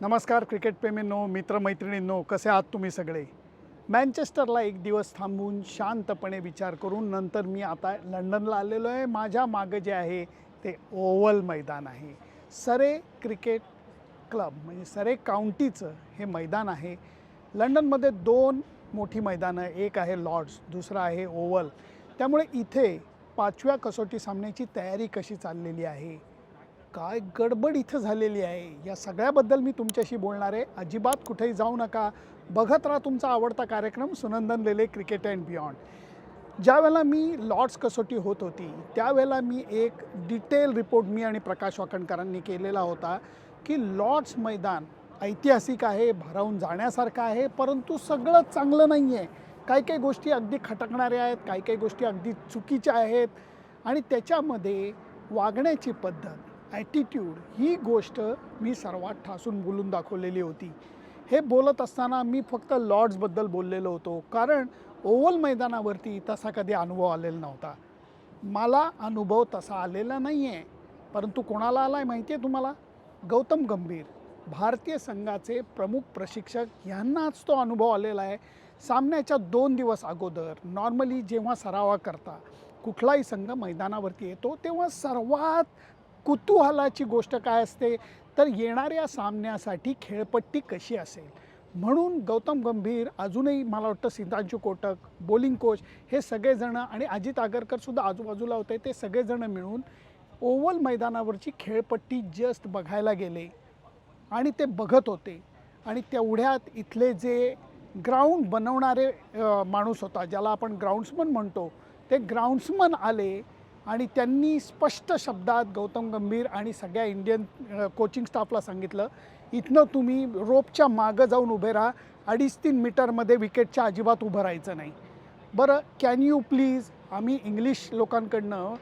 नमस्कार क्रिकेटप्रेमींनो मित्रमैत्रिणींनो कसे आहात तुम्ही सगळे? मँचेस्टरला एक दिवस थांबून शांतपणे विचार करून नंतर मी आता लंडनला आलेलो आहे. माझ्या मागं जे आहे ते ओव्हल मैदान आहे. सरे क्रिकेट क्लब म्हणजे सरे काउंटीचं हे मैदान आहे. लंडनमध्ये दोन मोठी मैदानं एक आहे लॉर्ड्स दुसरं आहे ओव्हल. त्यामुळे इथे पाचव्या कसोटी सामन्याची तयारी कशी चाललेली आहे? काय गडबड इथं झालेली आहे? या सगळ्याबद्दल मी तुमच्याशी बोलणार आहे. अजिबात कुठेही जाऊ नका. बघत राहा तुमचा आवडता कार्यक्रम Sunandan Lele cricket and beyond. ज्यावेळेला मी लॉर्ड्स कसोटी होत होती त्यावेळेला मी एक डिटेल रिपोर्ट मी आणि प्रकाश वाकणकरांनी केलेला होता की लॉर्ड्स मैदान ऐतिहासिक आहे भरावून जाण्यासारखं आहे परंतु सगळं चांगलं नाही आहे काही काही गोष्टी अगदी खटकणाऱ्या आहेत काही काही गोष्टी अगदी चुकीच्या आहेत आणि त्याच्यामध्ये वागण्याची पद्धत ॲटिट्यूड ही गोष्ट मी सर्वात ठासून बोलून दाखवलेली होती. हे बोलत असताना मी फक्त लॉर्ड्सबद्दल बोललेलो होतो. कारण ओव्हल मैदानावरती तसा कधी अनुभव आलेला नव्हता. मला अनुभव तसा आलेला नाही आहे परंतु कोणाला आला आहे माहिती आहे तुम्हाला? गौतम गंभीर भारतीय संघाचे प्रमुख प्रशिक्षक यांनाच तो अनुभव आलेला आहे. सामन्याच्या दोन दिवस अगोदर नॉर्मली जेव्हा सरावा करता कुठलाही संघ मैदानावरती येतो तेव्हा सर्वात कुतूहलाची गोष्ट काय असते? तर येणाऱ्या सामन्यासाठी खेळपट्टी कशी असेल? म्हणून गौतम गंभीर अजूनही मला वाटतं सिद्धांशू कोटक बॉलिंग कोच हे सगळेजणं आणि अजित आगरकरसुद्धा आजूबाजूला होते. ते सगळेजणं मिळून ओव्हल मैदानावरची खेळपट्टी जस्ट बघायला गेले आणि ते बघत होते. आणि तेवढ्यात इथले जे ग्राउंड बनवणारे माणूस होता ज्याला आपण ग्राउंड्समन म्हणतो ते ग्राउंड्समन आले आणि त्यांनी स्पष्ट शब्दात गौतम गंभीर आणि सगळ्या इंडियन कोचिंग स्टाफला सांगितलं इथनं तुम्ही रोपच्या मागं जाऊन उभे राहा. अडीच तीन मीटरमध्ये विकेटच्या अजिबात उभं राहायचं नाही. बरं कॅन यू प्लीज आम्ही इंग्लिश लोकांकडनं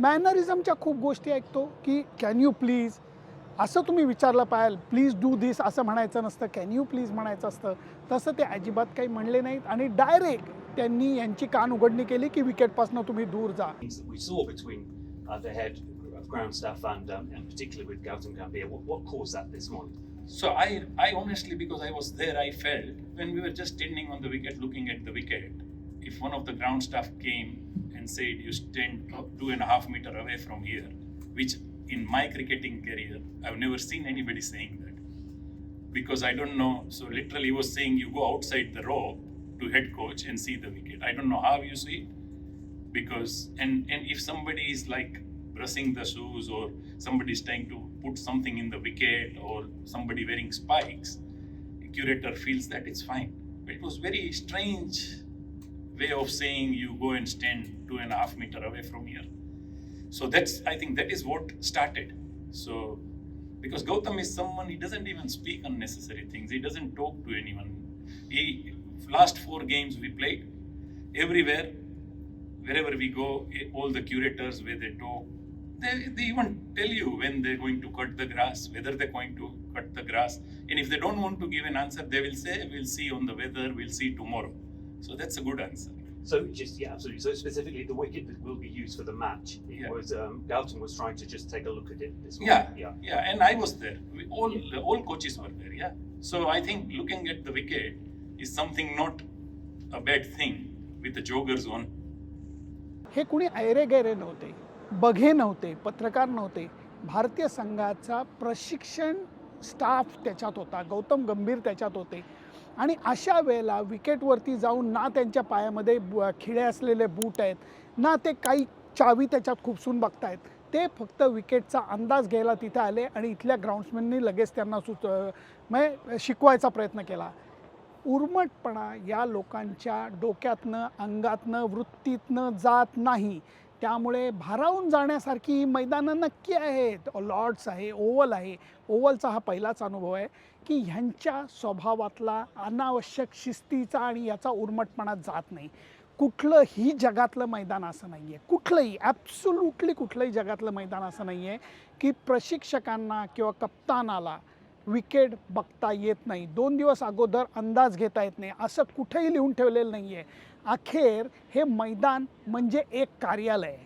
मॅनरिझमच्या खूप गोष्टी ऐकतो की कॅन यू प्लीज असं तुम्ही विचारलं पाहिजे प्लीज डू दिस असं म्हणायचं नसतं. कॅन यू प्लीज म्हणायचं असतं. तसं ते अजिबात काही म्हणले नाहीत आणि डायरेक्ट त्यांनी यांची कान उघडणी केली की विकेटपासून तुम्ही दूर जा things that we saw between uh, the head of ground staff and, um, and particularly with Gautam Gambhir. What, what caused that this morning? So I, I honestly, because I was there, I felt when we were just standing on the wicket, looking at the wicket, if one of the ground staff came and said, "You stand two and a half meter away from here," which in my cricketing career I've never seen anybody saying that, because I don't know. So literally, he was saying, "You go outside the rope To head coach and see the wicket." I don't know how you see it, because and and if somebody is like brushing the shoes or somebody is trying to put something in the wicket or somebody wearing spikes curator feels that it's fine. But it was very strange way of saying you go and stand two and a half meter away from here. So that's i think that is what started. So because gautam is someone he doesn't even speak unnecessary things. He doesn't talk to anyone. He last four games we played everywhere wherever we go, eh, all the curators where they talk, they, they even tell you when they're going to cut the grass, whether they're going to cut the grass. And if they don't want to give an answer, they will say, We'll see on the weather, we'll see tomorrow. So that's a good answer. So just yeah, absolutely. So specifically, the wicket that will be used for the match. It Yeah. was um, Gautam was trying to just take a look at it this Yeah, morning. Yeah. yeah, and I was there. We, all all coaches were there. Yeah, so I think looking at the wicket is something not a bad thing with a joggers on. हे कुणी ऐरे गैरे नव्हते बघे नव्हते पत्रकार नव्हते. भारतीय संघाचा प्रशिक्षण स्टाफ त्याच्यात होता गौतम गंभीर त्याच्यात होते. आणि अशा वेळेला विकेटवरती जाऊन ना त्यांच्या पायामध्ये खिळे असलेले बूट आहेत ना ते काही चावी त्याच्यात खुपसून बघतायत. ते फक्त विकेटचा अंदाज घ्यायला तिथे आले आणि इथल्या ग्राउंड्समॅननी लगेच त्यांना सुच म्हणजे शिकवायचा प्रयत्न केला. उर्मटपणा या लोकांच्या डोक्यातनं अंगातनं वृत्तीतनं जात नाही. त्यामुळे भारावून जाण्यासारखी ही मैदानं नक्की आहेत. लॉर्ड्स आहे ओव्हल आहे. ओव्हलचा हा पहिलाच अनुभव आहे की ह्यांच्या स्वभावातला अनावश्यक शिस्तीचा आणि याचा उर्मटपणा जात नाही. कुठलंही जगातलं मैदान असं नाही आहे कुठलंही ॲब्सोल्युटली कुठलंही जगातलं मैदान असं नाही आहे की प्रशिक्षकांना किंवा कप्तानाला विकेट बघता येत नाही. दोन दिवस अगोदर अंदाज घेता येत नाही. असं कुठेही लिहून ठेवलेलं नाही आहे अखेर हे मैदान म्हणजे एक कार्यालय.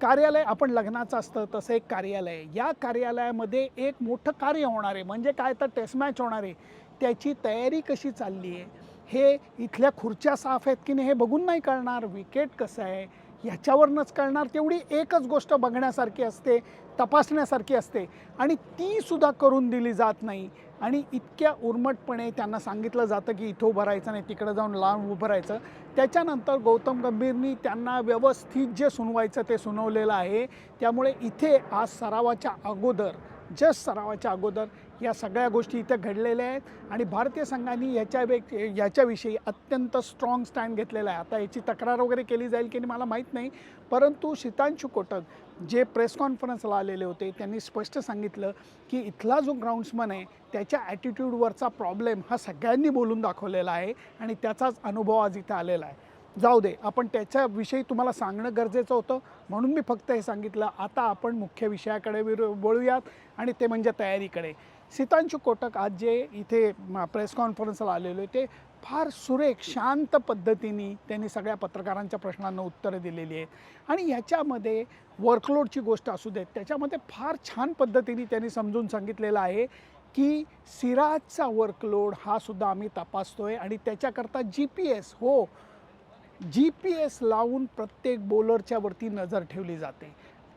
कार्यालय आपण लग्नाचं असतं तसं एक कार्यालय. या कार्यालयामध्ये एक मोठं कार्य होणार आहे. म्हणजे काय तर टेस्ट मॅच होणार आहे. त्याची तयारी कशी चालली आहे? हे इथल्या खुर्च्या साफ आहेत की नाही हे बघून नाही कळणार. विकेट कसं आहे? ह्याच्यावरनंच कळणार. तेवढी एकच गोष्ट बघण्यासारखी असते. तपासण्यासारखी असते. आणि तीसुद्धा करून दिली जात नाही. आणि इतक्या उर्मटपणे त्यांना सांगितलं जातं की इथं उभं राहायचं नाही तिकडं जाऊन लांब उभं राहायचं. त्याच्यानंतर गौतम गंभीरनी त्यांना व्यवस्थित जे सुनवायचं ते सुनवलेलं आहे. त्यामुळे इथे आज सरावाच्या अगोदर जस्ट सरावाच्या अगोदर या सगळ्या गोष्टी इथं घडलेल्या आहेत आणि भारतीय संघाने याच्या वे याच्याविषयी अत्यंत स्ट्रॉंग स्टँड घेतलेला आहे. आता याची तक्रार वगैरे केली जाईल की नाही मला माहीत नाही. परंतु शीतांशु कोटक जे प्रेस कॉन्फरन्सला आलेले होते त्यांनी स्पष्ट सांगितलं की इथला जो ग्राउंड्समन आहे त्याच्या ॲटिट्यूडवरचा प्रॉब्लेम हा सगळ्यांनी बोलून दाखवलेला आहे आणि त्याचाच अनुभव आज इथं आलेला आहे. जाऊ दे आपण त्याच्याविषयी तुम्हाला सांगणं गरजेचं होतं. म्हणून मी फक्त हे सांगितलं आता आपण मुख्य विषयाकडे विर वळूयात आणि ते म्हणजे तयारीकडे. सीतांशु कोटक आज जे इथे प्रेस कॉन्फरन्सला आलेले होते फार सुरेख शांत पद्धतीने त्यांनी सगळ्या पत्रकारांच्या प्रश्नांना उत्तरं दिलेली आहेत. आणि ह्याच्यामध्ये वर्कलोडची गोष्ट असू देत त्याच्यामध्ये फार छान पद्धतीने त्यांनी समजून सांगितलेलं आहे की सिराजचा वर्कलोड हा सुद्धा आम्ही आहे आणि त्याच्याकरता जी पी एस हो जी पी एस लावून प्रत्येक बॉलरच्या वरती नजर ठेवली जाते.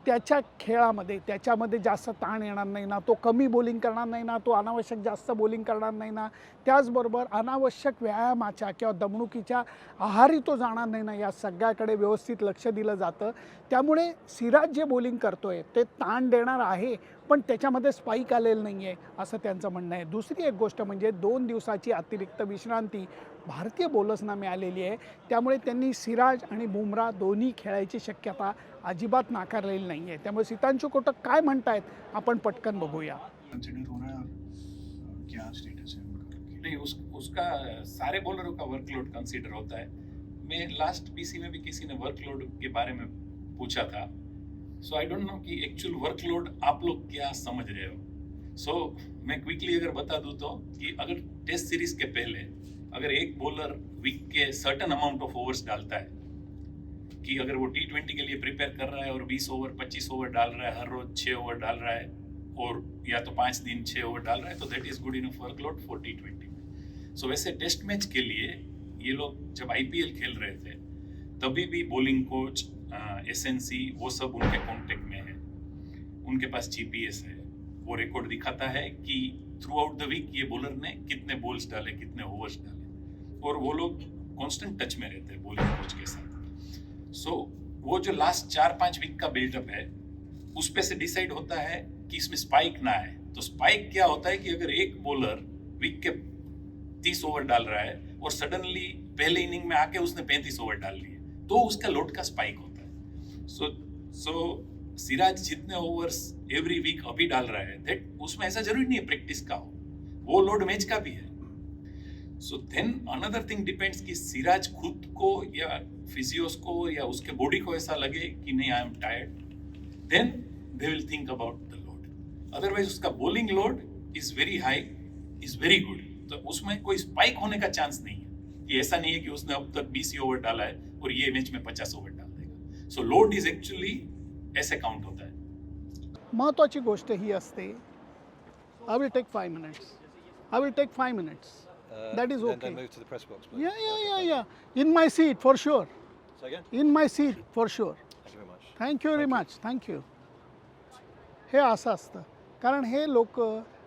त्याच्या खेळामध्ये त्याच्यामध्ये जास्त ताण येणार नाही ना तो कमी बॉलिंग करणार नाही ना तो अनावश्यक जास्त बॉलिंग करणार नाही ना त्याचबरोबर अनावश्यक व्यायामाच्या किंवा दमणुकीच्या आहारी तो जाणार नाही ना या सगळ्याकडे व्यवस्थित लक्ष दिलं जातं. त्यामुळे सिराज जे बॉलिंग करतोय ते ताण देणार आहे पण त्याच्यामध्ये स्पाईक आलेलं नाही आहे असं त्यांचं म्हणणं आहे. दुसरी एक गोष्ट म्हणजे दोन दिवसाची अतिरिक्त विश्रांती भारतीय बॉलर्सना मिळालेली आहे. त्यामुळे त्यांनी सिराज आणि बुमरा दोन्ही खेळायची शक्यता अजिबात नाकारलेली नाही आहे त्यामुळे सीतांशु कोटक काय म्हणतायत आपण पटकन बघूया. हो है है नहीं उस उसका सारे बॉलरों का वर्कलोड कंसीडर होता है. मैं लास्ट पीसी में भी किसी ने वर्कलोड के बारे में पूछा था. सो आई डोंट नो कि एक्चुअल वर्कलोड आप लोग क्या समझ रहे हो। सो so, मैं क्विकली अगर बता दूँ तो कि अगर टेस्ट सीरीज़ के पहले अगर एक बॉलर वीक के सर्टन अमाउंट ऑफ़ ओवर्स डालता है कि अगर वो टी ट्वेंटी के लिए प्रिपेयर कर रहा है और 20 ओवर 25 ओवर डाल रहा है हर रोज 6 ओवर डाल रहा है और या तो पाँच दिन छः ओवर डाल रहा है तो that is good enough workload for T twenty so वैसे टेस्ट मैच के लिए ये लोग जब आईपीएल खेल रहे थे तभी भी bowling coach S N C वो सब उनके कॉन्टेक्ट में है। उनके पास जीपीएस है। वो रिकॉर्ड दिखाता है कि थ्रू आउट द वीक ये बॉलर ने कितने बॉल्स डाले कितने ओवर्स डाले। और वो लोग कांस्टेंट टच में रहते हैं बॉलिंग कोच के साथ। सो so, वो जो लास्ट चार पाँच वीक का बिल्डअप है उस पे से डिसाइड होता है कि इसमें स्पाइक ना आए। तो स्पाइक क्या होता है कि अगर एक बॉलर वीक के तीस ओवर डाल रहा है और सडनली पहले इनिंग में आके उसने पैंतीस ओवर डाल लिए तो उसका लोड का स्पाइक होता है। सो सो सिराज जितने ओवर्स एवरी वीक अभी डाल रहा है दैट उसमें ऐसा ज़रूरी नहीं है प्रैक्टिस का हो। वो लोड मैच का भी है। So then another thing depends कि सिराज खुद को या फिजियोस को या उसके बॉडी को ऐसा लगे कि नहीं I am tired then they will think about the load otherwise उसका bowling load is very high is very good तो उसमें कोई स्पाइक होने का चांस नहीं है। कि ऐसा नहीं है कि उसने अब तक बीस ओवर डाला है और ये मैच में पचास over so load is actually ऐसे काउंट होता है। महत्त्वाची गोष्ट ही असते। I will take five minutes I will take five minutes That is then, okay. Then move to the press box. please. Yeah yeah yeah yeah in my seat for sure. In my seat for sure Thank you very much. Thank you very much thank you हे असं असतं. कारण हे लोक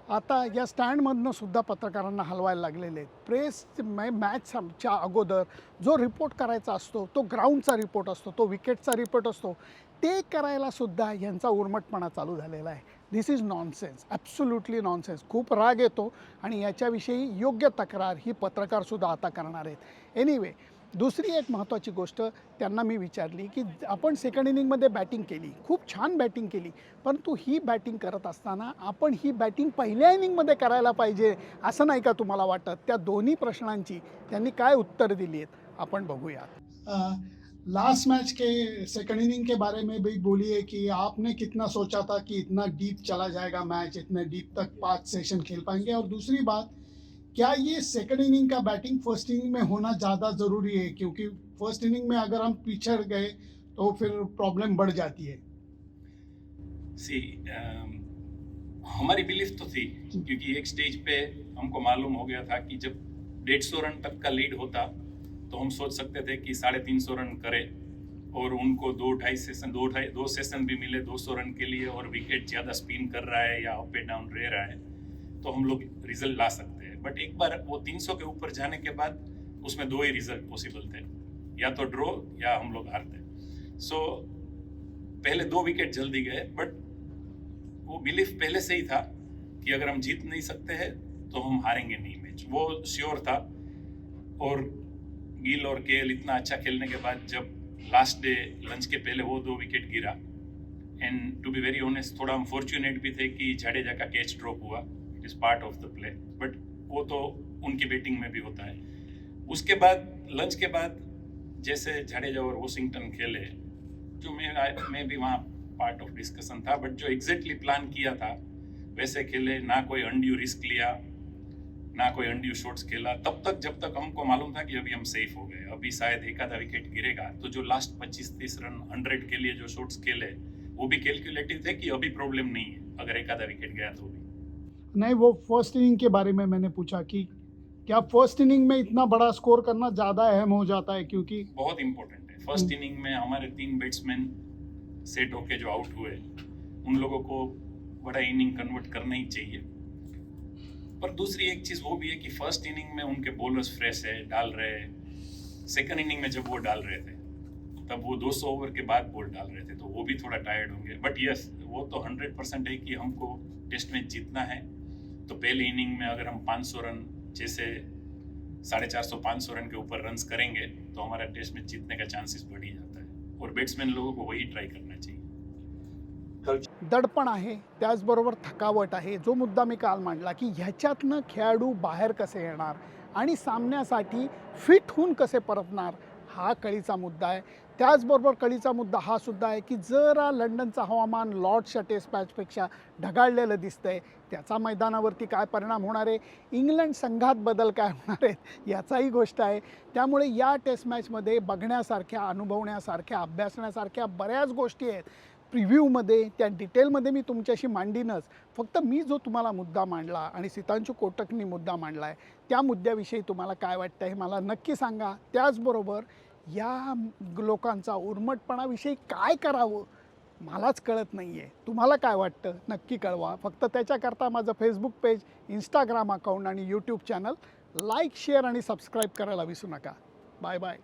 आता या स्टँडमधनं सुद्धा पत्रकारांना हलवायला लागलेले आहेत. प्रेस मॅचच्या अगोदर जो रिपोर्ट करायचा असतो तो ग्राउंडचा रिपोर्ट असतो तो विकेटचा रिपोर्ट असतो ते करायला सुद्धा यांचा उर्मटपणा चालू झालेला आहे. This is nonsense absolutely nonsense खूप राग येतो आणि याच्याविषयी योग्य तक्रार ही पत्रकारसुद्धा आता करणार आहेत. एनिवे दुसरी एक महत्त्वाची गोष्ट त्यांना मी विचारली की आपण सेकंड इनिंगमध्ये बॅटिंग केली खूप छान बॅटिंग केली परंतु ही बॅटिंग करत असताना आपण ही बॅटिंग पहिल्या इनिंगमध्ये करायला पाहिजे असं नाही का तुम्हाला वाटत? त्या दोन्ही प्रश्नांची त्यांनी काय उत्तर दिली आहेत? आपण बघूया. लास्ट मैच के सेकंड इनिंग के बारे में भी बोलिए कि आपने कितना सोचा था कि इतना डीप चला जाएगा मैच इतने डीप तक पाच सेशन खेल पाएंगे? और दूसरी बात क्या ये सेकंड इनिंग का बैटिंग फ़र्स्ट इनिंग में होना ज़्यादा ज़रूरी है? क्योंकि फ़र्स्ट इनिंग में अगर हम पिछड़ गए तो फिर प्रॉब्लम बढ़ जाती है। सी हमारी बिलीफ तो थी क्योंकि एक स्टेज पे हमको मालूम हो गया था कि जब डेढ़ सौ रन तक का लीड होता तो हम सोच सकते थे कि साढ़े तीन सौ रन करे और उनको दो ढाई सेशन दो ढाई दो सेशन भी मिले 200 रन के लिए और विकेट ज़्यादा स्पिन कर रहा है या अप एंड डाउन रह रहा है तो हम लोग रिज़ल्ट ला सकते बट एक बार वो 300 के ऊपर जाने के बाद उसमें दो ही रिज़ल्ट पॉसिबल थे। या तो ड्रॉ या हम लोग हारते। सो पहले दो विकेट जल्दी गए बट वो बिलीफ पहले से ही था कि अगर हम जीत नहीं सकते हैं तो हम हारेंगे नहीं मैच वो श्योर था। और गिल और केएल इतना अच्छा खेलने के बाद जब लास्ट डे लंच के पहले वो दो विकेट गिरा। And to be very honest थोड़ा अनफॉर्चुनेट भी थे कि जाडेजा का कैच ड्रॉप हुआ। It is part of the play but वो तो उनकी बैटिंग में भी होता है। उसके बाद लंच के बाद, जैसे जाडेजा और वॉशिंगटन खेले, जो मैं मैं भी वहाँ पार्ट ऑफ़ डिस्कशन था बट जो एग्जैक्टली प्लान किया था, वैसे खेले, ना कोई अनड्यू रिस्क लिया, ना कोई अनड्यू शॉट्स खेला। तब तक, जब तक हमको मालूम था कि अभी हम सेफ़ हो गए, अभी शायद एक आधा विकेट गिरेगा तो जो लास्ट 25-30 रन 100 के लिए जो शॉट्स खेले, वो भी कैलकुलेटिव थे कि अभी प्रॉब्लम नहीं है। अगर एक आधा विकेट गया तो भी। नहीं वो फ़र्स्ट इनिंग के बारे में मैंने पूछा कि क्या फ़र्स्ट इनिंग में इतना बड़ा स्कोर करना ज़्यादा अहम हो जाता है? क्योंकि बहुत इंपॉर्टेंट है। फ़र्स्ट इनिंग में हमारे तीन बैट्समैन सेट होके जो आउट हुए उन लोगों को बड़ा इनिंग कन्वर्ट करना ही चाहिए। पर दूसरी एक चीज़ वो भी है कि फ़र्स्ट इनिंग में उनके बॉलर्स फ्रेश है डाल रहे हैं। सेकंड इनिंग में जब वो डाल रहे थे तब वो 200 ओवर के बाद बॉल डाल रहे थे तो वो भी थोड़ा टायर्ड होंगे। बट यस वो तो 100 परसेंट है कि हमको टेस्ट मैच जीतना है। तो पहले इनिंग में अगर हम 500 रन जैसे साढ़े चार सौ पाँच सौ रन के ऊपर रन्स करेंगे तो हमारा टेस्ट मैच जीतने का चांसेस बढ़ ही जाता है। और बैट्समैन लोगों को वही ट्राई करना चाहिए। दडपण आहे त्याचबरोबर थकावट आहे जो मुद्दा मी काल मांडला की ह्याच्यातनं खेळाडू बाहेर कसे येणार आणि सामन्यासाठी फिट होऊन कसे परतणार हा कळीचा मुद्दा आहे. त्याचबरोबर कळीचा मुद्दा हा सुद्धा आहे की जरा लंडनचं हवामान लॉर्ड्सच्या टेस्ट मॅचपेक्षा ढगाळलेलं दिसतंय. त्याचा मैदानावरती काय परिणाम होणार आहे? इंग्लंड संघात बदल काय होणार आहेत? याचाही गोष्ट आहे. त्यामुळे या टेस्ट मॅचमध्ये बघण्यासारख्या अनुभवण्यासारख्या अभ्यासण्यासारख्या बऱ्याच गोष्टी आहेत. प्रिव्ह्यूमध्ये त्या डिटेलमध्ये मी तुमच्याशी मांडीनच. फक्त मी जो तुम्हाला मुद्दा मांडला आणि सीतांशू कोटकनी मुद्दा मांडला आहे त्या मुद्द्याविषयी तुम्हाला काय वाटतं हे मला नक्की सांगा. त्याचबरोबर या लोकांचा उर्मटपणाविषयी काय करावं मलाच कळत नाही आहे तुम्हाला काय वाटतं? नक्की कळवा. फक्त त्याच्याकरता माझं फेसबुक पेज इंस्टाग्राम अकाउंट आणि यूट्यूब चॅनल लाईक शेअर आणि सबस्क्राईब करायला विसरू नका. Bye bye